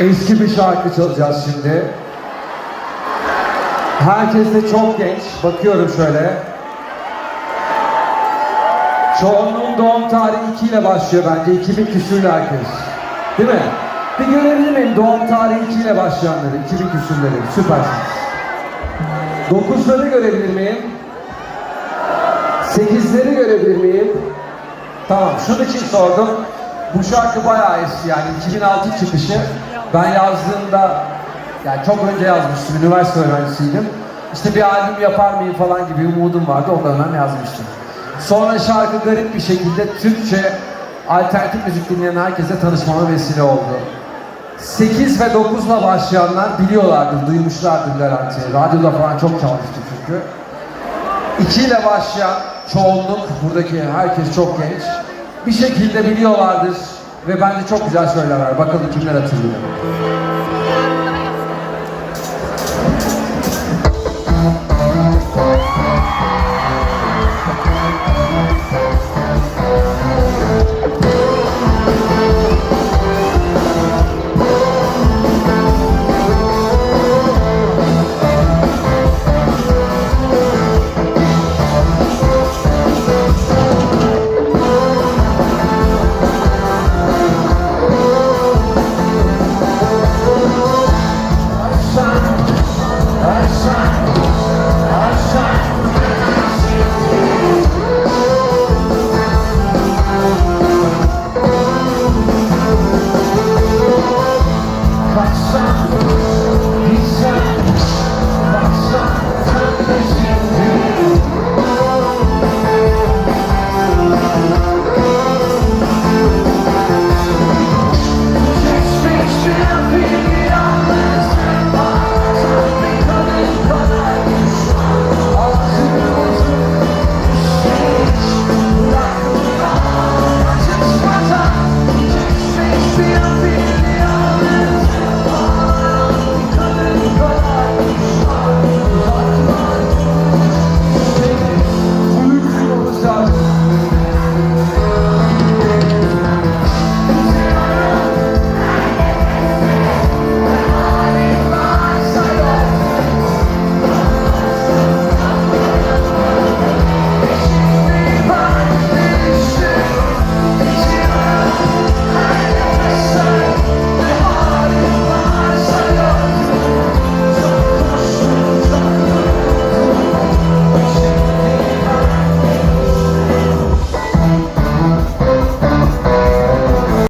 Eski bir şarkı çalacağız şimdi. Herkes de çok genç. Bakıyorum şöyle. Çoğunluğun doğum tarihi 2 ile başlıyor bence. 2000 küsürlü herkes. Değil mi? Bir görebilir miyim doğum tarihi 2 ile başlayanları? 2000 küsürleri. Süpersiniz. 9'ları görebilir miyim? 8'leri görebilir miyim? Tamam, şunun için sordum. Bu şarkı bayağı eski yani 2006 çıkışı. Ben yazdığımda, yani çok önce yazmıştım, üniversite öğrencisiydim. İşte bir albüm yapar mıyım falan gibi umudum vardı, o dönem yazmıştım. Sonra şarkı garip bir şekilde Türkçe alternatif müzik dinleyen herkese tanışmama vesile oldu. 8 ve 9 ile başlayanlar biliyorlardır, duymuşlardır garanti. Radyoda falan çok çalıştı çünkü. 2 ile başlayan çoğunluk, buradaki herkes çok genç. Bir şekilde biliyorlardır ve bence çok güzel söylerler. Bakalım kimler hatırlıyor.